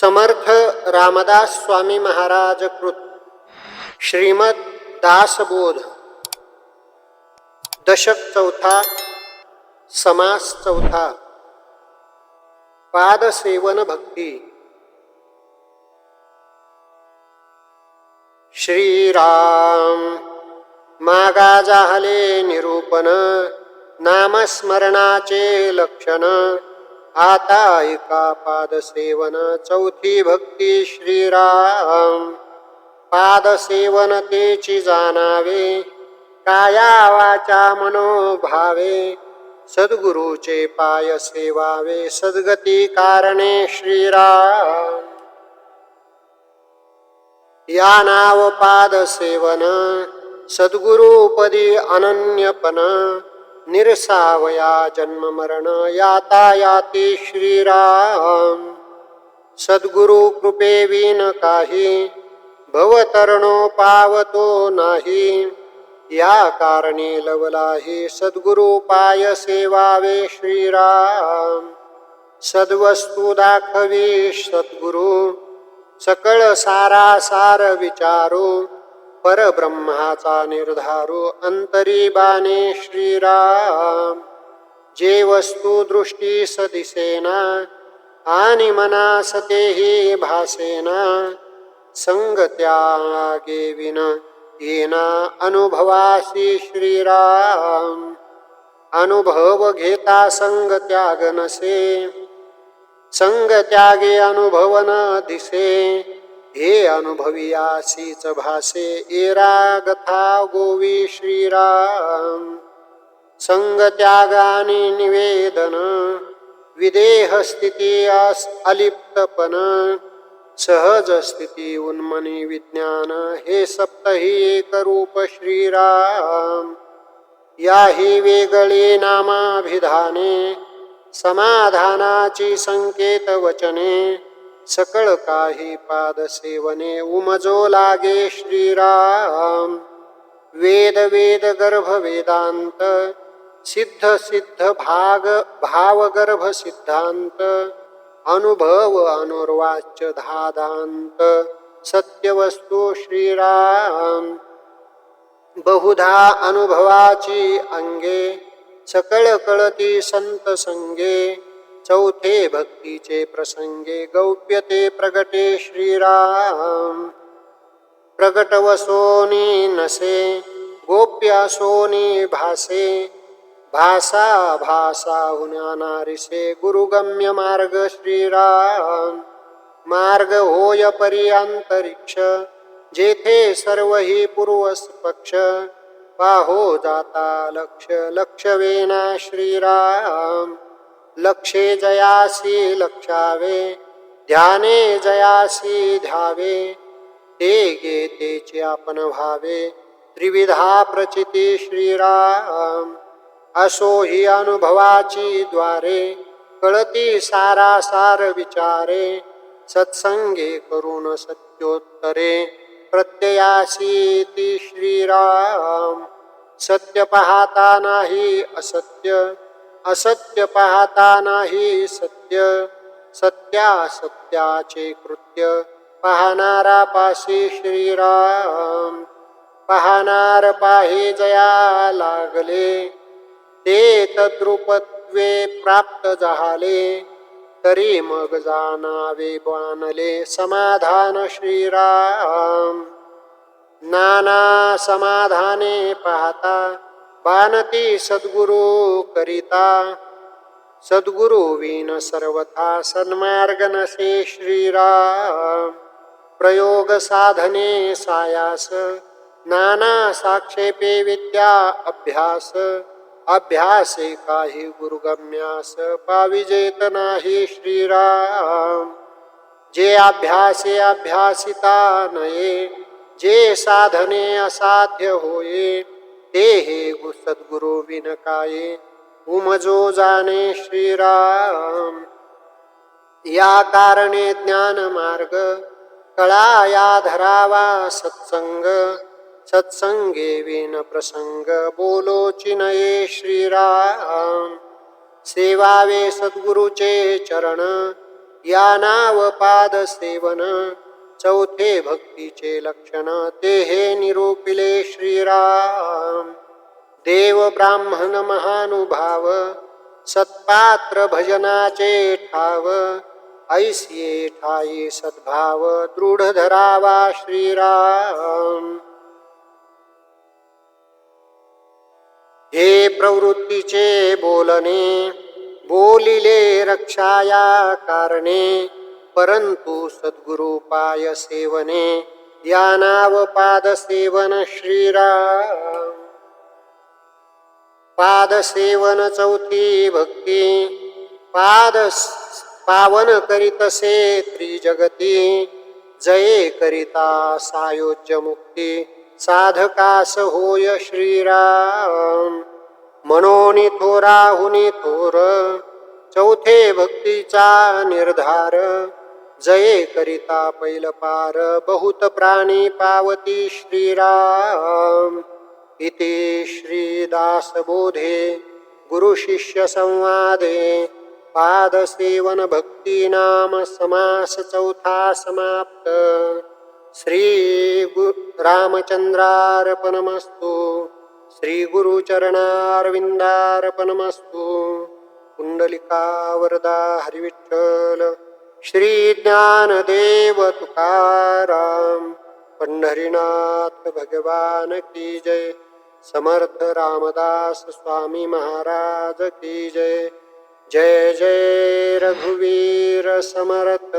समर्थ रामदास स्वामी महाराज कृत। श्रीमद दासबोध। दशक चौथा। समास चौथा। पादसेवन भक्ती। श्रीराम। मागा जाहले निरूपण। नामस्मरणाचे लक्षण। आता एका पादसेवन चौथी भक्ती श्रीराम? पादसेवन तेची जाणावे काया वाचा मनोभावे सद्गुरूचे पाय सेवावे सद्गती कारणे श्रीराम. या नाव पाद सेवन सद्गुरुपदी अनन्यपन निरसावया जन्म मरण याता श्रीराम। सद्गुरु कृपे विन काही भवतरणो पावतो नाही। या कारणे लवलाही सद्गुरु पाय सेवावे श्रीराम। सद्वस्तू दाखवी सद्गुरु सकळ सारासार विचारू। परब्रह्माचा निर्धारू अंतरी बाणे श्रीराम. जे वस्तू दृष्टी सदिसेना आणि मना सतेही भासेना संगत्यागेविन येना अनुभवासी श्रीराम. अनुभव घेता संग त्याग नसे संग त्यागे अनुभवन दिसे हे अनुभवियासीच भासे एरा गथा गोवी श्रीराम। संग त्यागाने निवेदन विदेह स्थिती अस अलिप्तपण सहज स्थिती उन्मनी विज्ञान हे सप्तही एक रूप श्रीराम। याही वेगळी नामाभिधाने समाधानाची संकेत वचने सकळ काही पाद सेवने उमजो लागे श्रीराम. वेद वेद गर्भ वेदांत सिद्ध सिद्ध भाग भाव गर्भ सिद्धांत अनुभव अनुर्वाच्य धादांत सत्यवस्तू श्रीराम. बहुधा अनुभवाची अंगे सकळ कळती संत संगे चौथे भक्तीचे प्रसंगे गौप्यते प्रगटे श्रीराम। प्रगट वसोनी नसे गोप्या सोनी भासे भासा भासा हुनारिसे गुरुगम्य मार्ग श्रीराम। मार्ग होय पर्यांतरिक्ष जेथे सर्व ही पूर्वस पक्ष पाहो जाता लक्ष लक्षवेना श्रीराम। लक्षे जयासी लक्षावे ध्याने जयासी ध्यावे। ते गे तेचे आपण व्हावे। त्रिविधा प्रचिती श्रीराम। असो ही अनुभवाची द्वारे कळती सारासार विचारे। सत्संगे करून सत्योत्तरे प्रत्ययासी ती श्रीराम। सत्य पाहता नाही असत्य। असत्य पाहता नाही सत्य सत्या सत्याचे कृत्य. पाहणारा पाशी श्रीराम पाहणार पाहि जया लागले. ते तद्रुपत्वे प्राप्त झाले तरी मग जाणावे बानले समाधान श्रीराम. नाना समाधाने पाहता बाणती सद्गुरु करिता। सद्गुरु विन सर्वथा सन्मार्ग नसे श्रीराम। प्रयोग साधने सायास। नाना साक्षेपे विद्या अभ्यास। अभ्यासे काही गुरुगम्यास। पाविजेत नाही श्रीराम। जे अभ्यासे अभ्यासिता नये। जे साधने असाध्य होये। ते हे गु- सद्गुरु विनकाये उमजो जाणे श्रीराम। या कारणे ज्ञान मार्ग कळा या धरावा सत्संग सत्संगे विन प्रसंग बोलो चिनये श्रीराम। सेवावे सद्गुरुचे चरण या नाव पाद सेवन चौथे भक्तीचे लक्षण ते हे निरूपिले श्रीराम. देव ब्राह्मण महानुभाव सत्पात्र भजनाचे ठाव ऐसिये ठाई सद्भाव दृढ धरावा श्रीराम. हे प्रवृत्तीचे बोलणे बोलिले रक्षाया कारणे परंतु सद्गुरुपाय सेवने या सेवन श्रीराम। पाद सेवन चौथी भक्ती पाद पावन करीतसे त्रिजगती जये करिता सायोज्य मुक्ती साधकास होय श्रीराम। मनोनी थोराहुनी थोर चौथे भक्तीचा निर्धार जये करिता पैल पार बहुत प्राणी पावती श्रीराम। इति श्रीदासबोधे गुरुशिष्यसंवादे पादसेवन समासचौथा समास चौथा समाप्त। श्री गु रामचंद्रार्पणमस्तु। श्री गुरुचरणारविंदार्पणमस्तु कुंडलिका वरदा हरिविठ्ठल। श्री ज्ञानदेव तुकाराम पंढरीनाथ भगवान की जय समर्थ रामदास स्वामी महाराज की जय जय जय रघुवीर समर्थ।